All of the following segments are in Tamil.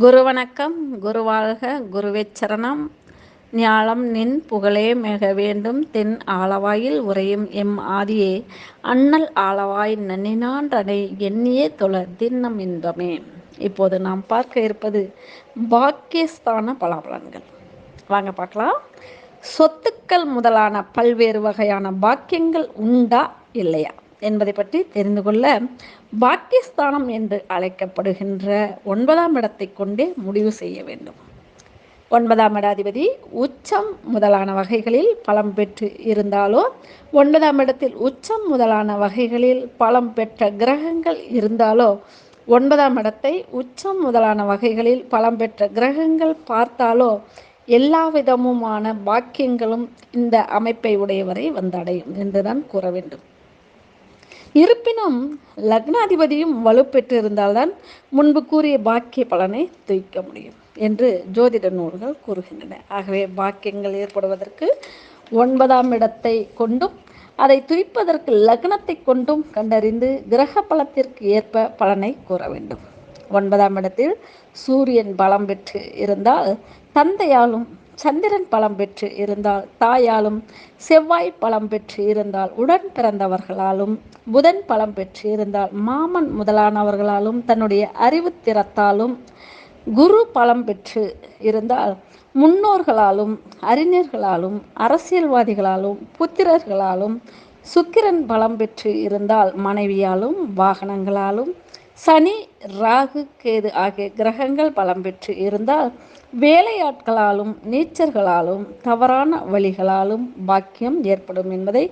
குரு வணக்கம் குருவாழ்க குருவேச்சரணம். ஞாலம் நின் புகழே மிக வேண்டும். தென் ஆளவாயில் உறையும் எம் ஆதியே. அண்ணல் ஆளவாய் நன்னினான்றனை எண்ணியே தொழ தின்னம் இன்பமே. இப்போது நாம் பார்க்க இருப்பது பாக்கியஸ்தான பலாபலன்கள். வாங்க பார்க்கலாம். சொத்துக்கள் முதலான பல்வேறு வகையான பாக்கியங்கள் உண்டா இல்லையா? என்பதை பற்றி தெரிந்து கொள்ள பாக்கியஸ்தானம் என்று அழைக்கப்படுகின்ற ஒன்பதாம் இடத்தை கொண்டே முடிவு செய்ய வேண்டும். ஒன்பதாம் இடாதிபதி உச்சம் முதலான வகைகளில் பலம் பெற்று இருந்தாலோ ஒன்பதாம் இடத்தில் உச்சம் முதலான வகைகளில் பலம் பெற்ற கிரகங்கள் இருந்தாலோ ஒன்பதாம் இடத்தை உச்சம் முதலான வகைகளில் பலம் பெற்ற கிரகங்கள் பார்த்தாலோ எல்லா விதமுமான பாக்கியங்களும் இந்த அமைப்பை உடையவரை வந்தடையும் என்றுதான் கூற வேண்டும். இருப்பினும் லக்னாதிபதியும் வலுப்பெற்றிருந்தால்தான் முன்பு கூறிய பாக்கிய பலனை துய்க்க முடியும் என்று ஜோதிட நூல்கள் கூறுகின்றன. ஆகவே பாக்கியங்கள் ஏற்படுவதற்கு ஒன்பதாம் இடத்தை கொண்டும் அதை துய்ப்பதற்கு லக்னத்தை கொண்டும் கண்டறிந்து கிரக பலத்திற்கு ஏற்ப பலனை கூற வேண்டும். ஒன்பதாம் இடத்தில் சூரியன் பலம் பெற்று இருந்தால் தந்தையாலும் சந்திரன் பலம் பெற்று இருந்தால் தாயாலும் செவ்வாய் பலம் பெற்று இருந்தால் உடன் பிறந்தவர்களாலும் புதன் பலம் பெற்று இருந்தால் மாமன் முதலானவர்களாலும் தன்னுடைய அறிவுத்திறத்தாலும் குரு பலம் பெற்று இருந்தால் முன்னோர்களாலும் அறிஞர்களாலும் அரசியல்வாதிகளாலும் புத்திரர்களாலும் சுக்கிரன் பலம் பெற்று இருந்தால் மனைவியாலும் வாகனங்களாலும் சனி ராகு கேது ஆகிய கிரகங்கள் பலம் பெற்று இருந்தால் வேலையாட்களாலும் நீச்சர்களாலும் தவறான வழிகளாலும் பாக்கியம் ஏற்படும் என்பதை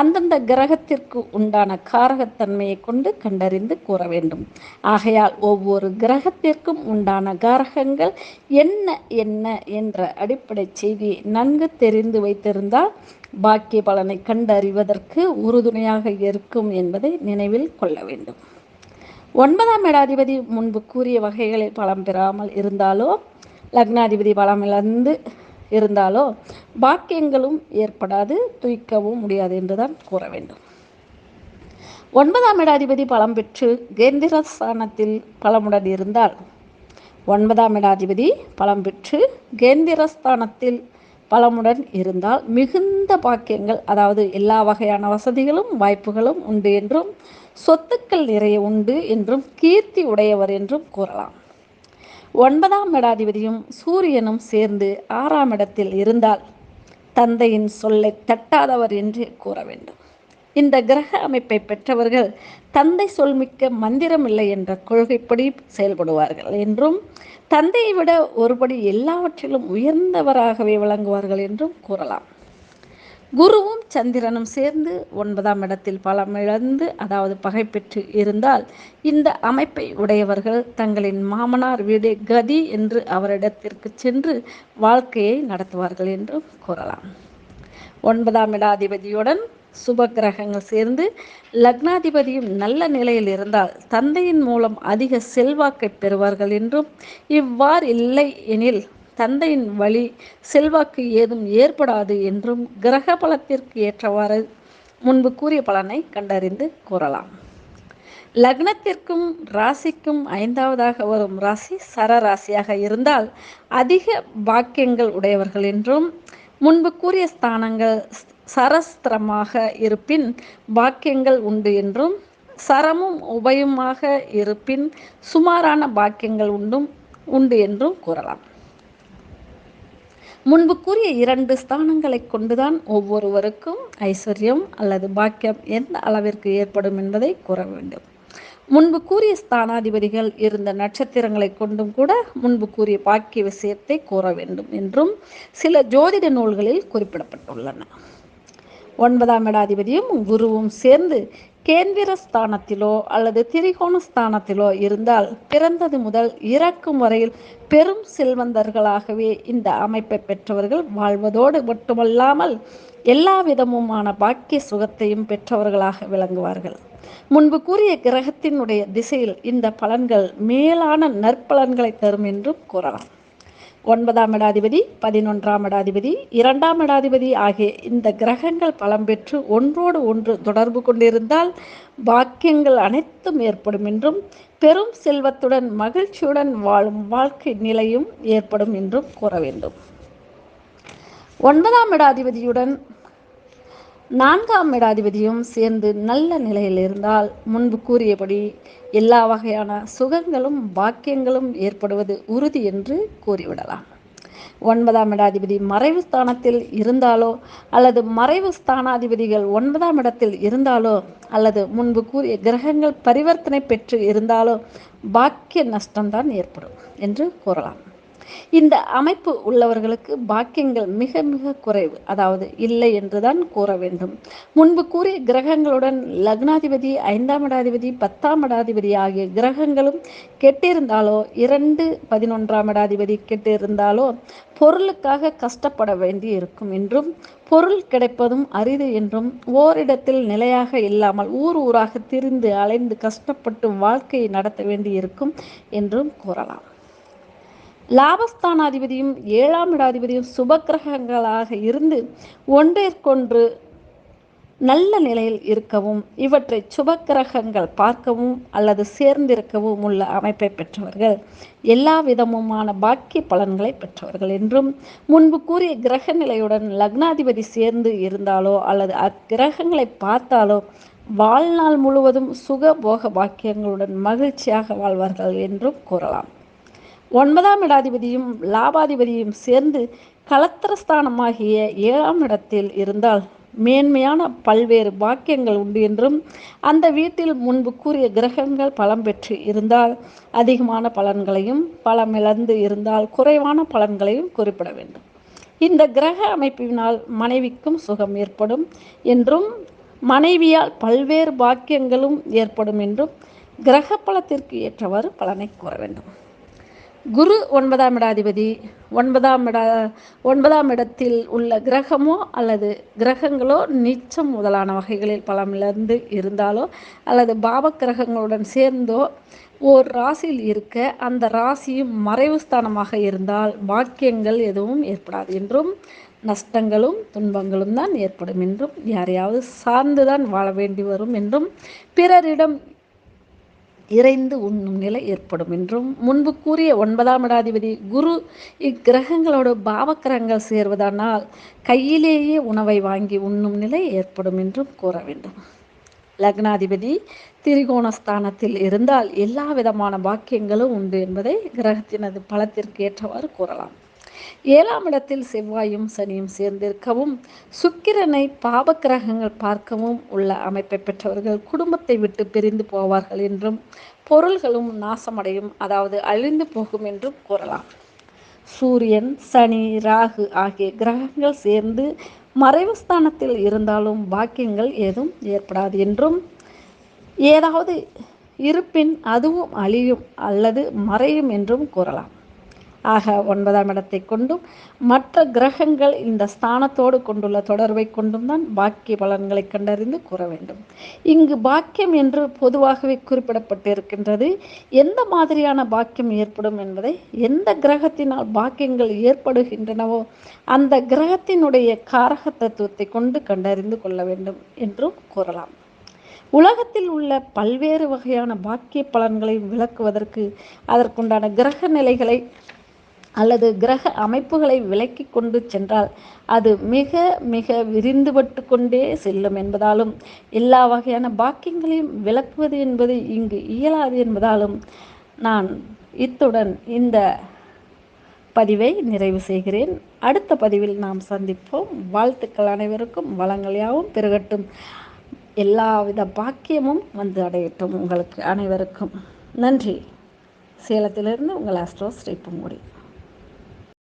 அந்தந்த கிரகத்திற்கு உண்டான காரகத்தன்மையை கொண்டு கண்டறிந்து கூற வேண்டும். ஆகையால் ஒவ்வொரு கிரகத்திற்கும் உண்டான காரகங்கள் என்ன என்ன என்ற அடிப்படை செய்தியை நன்கு தெரிந்து வைத்திருந்தால் பாக்கிய பலனை கண்டறிவதற்கு உறுதுணையாக இருக்கும் என்பதை நினைவில் கொள்ள வேண்டும். ஒன்பதாம் இடாதிபதி முன்பு கூறிய வகைகளில் பலம் பெறாமல் இருந்தாலோ லக்னாதிபதி பலம் இழந்து இருந்தாலோ பாக்கியங்களும் ஏற்படாது துய்க்கவும் முடியாது என்றுதான் கூற வேண்டும். ஒன்பதாம் இடாதிபதி பலம் பெற்று கேந்திர ஸ்தானத்தில் பலமுடன் இருந்தால் ஒன்பதாம் இடாதிபதி பலம் பெற்று கேந்திரஸ்தானத்தில் பலமுடன் இருந்தால் மிகுந்த பாக்கியங்கள் அதாவது எல்லா வகையான வசதிகளும் வாய்ப்புகளும் உண்டு என்றும் சொத்துக்கள் நிறைய உண்டு என்றும் கீர்த்தி உடையவர் என்றும் கூறலாம். ஒன்பதாம் இடாதிபதியும் சூரியனும் சேர்ந்து ஆறாம் இடத்தில் இருந்தால் தந்தையின் சொல்லை தட்டாதவர் என்று கூற வேண்டும். இந்த கிரக அமைப்பை பெற்றவர்கள் தந்தை சொல்மிக்க மந்திரமில்லை என்ற கொள்கைப்படி செயல்படுவார்கள் என்றும் தந்தையை விட ஒருபடி எல்லாவற்றிலும் உயர்ந்தவராகவே விளங்குவார்கள் என்றும் கூறலாம். குருவும் சந்திரனும் சேர்ந்து ஒன்பதாம் இடத்தில் பலம் இழந்து அதாவது பகை பெற்று இருந்தால் இந்த அமைப்பை உடையவர்கள் தங்களின் மாமனார் வீடு கதி என்று அவரிடத்திற்கு சென்று வாழ்க்கையை நடத்துவார்கள் என்றும் கூறலாம். ஒன்பதாம் இடாதிபதியுடன் சுப கிரகங்கள் சேர்ந்து லக்னாதிபதியும் நல்ல நிலையில் இருந்தால் தந்தையின் மூலம் அதிக செல்வாக்கை பெறுவார்கள் என்றும் இவ்வாறு இல்லை எனில் தந்தையின் வழி செல்வாக்கு ஏதும் ஏற்படாது என்றும் கிரக பலத்திற்கு ஏற்றவாறு முன்பு கூறிய பலனை கண்டறிந்து கூறலாம். லக்னத்திற்கும் ராசிக்கும் ஐந்தாவதாக வரும் ராசி சர ராசியாக இருந்தால் அதிக பாக்கியங்கள் உடையவர்கள் என்றும் முன்பு கூறிய ஸ்தானங்கள் சரஸ்திரமாக இருப்பின் பாக்கியங்கள் உண்டு என்றும் சரமும் உபயமாக இருப்பின் சுமாரான பாக்கியங்கள் உண்டும் உண்டு என்றும் கூறலாம். முன்பு கூறிய இரண்டு ஸ்தானங்களை கொண்டுதான் ஒவ்வொருவருக்கும் ஐஸ்வர்யம் அல்லது பாக்கியம் எந்த அளவிற்கு ஏற்படும் என்பதை கூற வேண்டும். முன்பு கூறிய ஸ்தானாதிபதிகள் இருந்த நட்சத்திரங்களை கொண்டும் கூட முன்பு கூறிய பாக்கிய விஷயத்தை கூற வேண்டும் என்றும் சில ஜோதிட நூல்களில் குறிப்பிடப்பட்டுள்ளன. ஒன்பதாம் இடாதிபதியும் குருவும் சேர்ந்து கேந்திர ஸ்தானத்திலோ அல்லது திரிகோண ஸ்தானத்திலோ இருந்தால் பிறந்தது முதல் இறக்கும் வரையில் பெரும் செல்வந்தர்களாகவே இந்த அமைப்பை பெற்றவர்கள் வாழ்வதோடு மட்டுமல்லாமல் எல்லா விதமுமான பாக்கிய சுகத்தையும் பெற்றவர்களாக விளங்குவார்கள். முன்பு கூறிய கிரகத்தினுடைய திசையில் இந்த பலன்கள் மேலான நற்பலன்களை தரும் என்றும் கூறலாம். ஒன்பதாம் இடாதிபதி பதினொன்றாம் இடாதிபதி இரண்டாம் இடாதிபதி ஆகிய இந்த கிரகங்கள் பலம் பெற்று ஒன்றோடு ஒன்று தொடர்பு கொண்டிருந்தால் பாக்கியங்கள் அனைத்தும் ஏற்படும் என்றும் பெரும் செல்வத்துடன் மகிழ்ச்சியுடன் வாழும் வாழ்க்கை நிலையும் ஏற்படும் என்றும் கூற வேண்டும். ஒன்பதாம் இடாதிபதியுடன் நான்காம் இடாதிபதியும் சேர்ந்து நல்ல நிலையில் இருந்தால் முன்பு கூறியபடி எல்லா வகையான சுகங்களும் பாக்கியங்களும் ஏற்படுவது உறுதி என்று கூறிவிடலாம். ஒன்பதாம் இடாதிபதி மறைவு ஸ்தானத்தில் இருந்தாலோ அல்லது மறைவு ஸ்தானாதிபதிகள் ஒன்பதாம் இடத்தில் இருந்தாலோ அல்லது முன்பு கூறிய கிரகங்கள் பரிவர்த்தனை பெற்று இருந்தாலோ பாக்கிய நஷ்டம்தான் ஏற்படும் என்று கூறலாம். இந்த அமைப்பு உள்ளவர்களுக்கு பாக்கியங்கள் மிக மிக குறைவு. அதாவது இல்லை என்றுதான் கூற வேண்டும். முன்பு கூறிய கிரகங்களுடன் லக்னாதிபதி ஐந்தாம் இடாதிபதி பத்தாம் இடாதிபதி ஆகிய கிரகங்களும் கெட்டிருந்தாலோ இரண்டு பதினொன்றாம் இடாதிபதி கெட்டிருந்தாலோ பொருளுக்காக கஷ்டப்பட வேண்டி இருக்கும் என்றும் பொருள் கிடைப்பதும் அரிது என்றும் ஓரிடத்தில் நிலையாக இல்லாமல் ஊர் ஊராக திரிந்து அலைந்து கஷ்டப்பட்டு வாழ்க்கையை நடத்த வேண்டி இருக்கும் என்றும் கூறலாம். லாபஸ்தானாதிபதியும் ஏழாம் இடாதிபதியும் சுபக்கிரகங்களாக இருந்து ஒன்றிற்கொன்று நல்ல நிலையில் இருக்கவும் இவற்றை சுபக்கிரகங்கள் பார்க்கவும் அல்லது சேர்ந்திருக்கவும் உள்ள அமைப்பை பெற்றவர்கள். எல்லா விதமுமான பாக்கிய பலன்களை பெற்றவர்கள். என்றும் முன்பு கூறிய கிரக நிலையுடன் லக்னாதிபதி சேர்ந்து இருந்தாலோ அல்லது அக்கிரகங்களை பார்த்தாலோ வாழ்நாள் முழுவதும் சுக போக பாக்கியங்களுடன் மகிழ்ச்சியாக வாழ்வார்கள் என்றும் கூறலாம். ஒன்பதாம் இடாதிபதியும் லாபாதிபதியும் சேர்ந்து கலத்திரஸ்தானமாகிய ஏழாம் இடத்தில் இருந்தால் மேன்மையான பல்வேறு பாக்கியங்கள் உண்டு என்றும் அந்த வீட்டில் முன்பு கூறிய கிரகங்கள் பலம் பெற்று இருந்தால் அதிகமான பலன்களையும் பலமிழந்து இருந்தால் குறைவான பலன்களையும் குறிப்பிட வேண்டும். இந்த கிரக அமைப்பினால் மனைவிக்கும் சுகம் ஏற்படும் என்றும் மனைவியால் பல்வேறு பாக்கியங்களும் ஏற்படும் என்றும் கிரக பலத்திற்கு ஏற்றவாறு பலனை கூற வேண்டும். குரு ஒன்பதாம் இடாதிபதி. ஒன்பதாம் இட ஒன்பதாம் இடத்தில் உள்ள கிரகமோ அல்லது கிரகங்களோ நீச்சம் முதலான வகைகளில் பலமிலிருந்து இருந்தாலோ அல்லது பாவ கிரகங்களுடன் சேர்ந்தோ ஓர் ராசியில் இருக்க அந்த ராசியும் மறைவு ஸ்தானமாக இருந்தால் பாக்கியங்கள் எதுவும் ஏற்படாது என்றும் நஷ்டங்களும் துன்பங்களும் தான் ஏற்படும் என்றும் யாரையாவது சார்ந்துதான் வாழ வேண்டி வரும் என்றும் பிறரிடம் இறைந்து உண்ணும் நிலை ஏற்படும் என்றும் முன்பு கூறிய ஒன்பதாம் இடாதிபதி குரு இக்கிரகங்களோட பாவக்கிரகங்கள் சேர்வதானால் கையிலேயே உணவை வாங்கி உண்ணும் நிலை ஏற்படும் என்றும் கூற வேண்டும். லக்னாதிபதி திரிகோணஸ்தானத்தில் இருந்தால் எல்லா விதமான பாக்கியங்களும் உண்டு என்பதை கிரகத்தினது பலத்திற்கு ஏற்றவாறு கூறலாம். ஏழாம் இடத்தில் செவ்வாயும் சனியும் சேர்ந்திருக்கவும் சுக்கிரனை பாபக்கிரகங்கள் பார்க்கவும் உள்ள அமைப்பை பெற்றவர்கள் குடும்பத்தை விட்டு பிரிந்து போவார்கள் என்றும் பொருள்களும் நாசமடையும் அதாவது அழிந்து போகும் என்றும் கூறலாம். சூரியன் சனி ராகு ஆகிய கிரகங்கள் சேர்ந்து மறைவு ஸ்தானத்தில் இருந்தாலும் பாக்கியங்கள் ஏதும் ஏற்படாது என்றும் ஏதாவது இருப்பின் அதுவும் அழியும் அல்லது மறையும் என்றும் கூறலாம். ஆக ஒன்பதாம் இடத்தை கொண்டும் மற்ற கிரகங்கள் இந்த ஸ்தானத்தோடு கொண்டுள்ள தொடர்பை கொண்டும் தான் பாக்கிய பலன்களை கண்டறிந்து கூற வேண்டும். இங்கு பாக்கியம் என்று பொதுவாகவே குறிப்பிடப்பட்டிருக்கின்றது. எந்த மாதிரியான பாக்கியம் ஏற்படும் என்பதை எந்த கிரகத்தினால் பாக்கியங்கள் ஏற்படுகின்றனவோ அந்த கிரகத்தினுடைய காரக தத்துவத்தை கொண்டு கண்டறிந்து கொள்ள வேண்டும் என்றும் கூறலாம். உலகத்தில் உள்ள பல்வேறு வகையான பாக்கிய பலன்களை விளக்குவதற்கு அதற்குண்டான கிரக நிலைகளை அல்லது கிரக அமைப்புகளை விலக்கி கொண்டு சென்றால் அது மிக மிக விரிந்துபட்டு கொண்டே செல்லும் என்பதாலும் எல்லா வகையான பாக்கியங்களையும் விளக்குவது என்பது இங்கு இயலாது என்பதாலும் நான் இத்துடன் இந்த பதிவை நிறைவு செய்கிறேன். அடுத்த பதிவில் நாம் சந்திப்போம். வாழ்த்துக்கள் அனைவருக்கும். வளங்கள் யாவும் பெருகட்டும். எல்லாவித பாக்கியமும் வந்து அடையட்டும் உங்களுக்கு அனைவருக்கும். நன்றி. சேலத்திலிருந்து உங்கள் ஆஸ்ட்ரோ ஸ்ரீ பூங்குடி.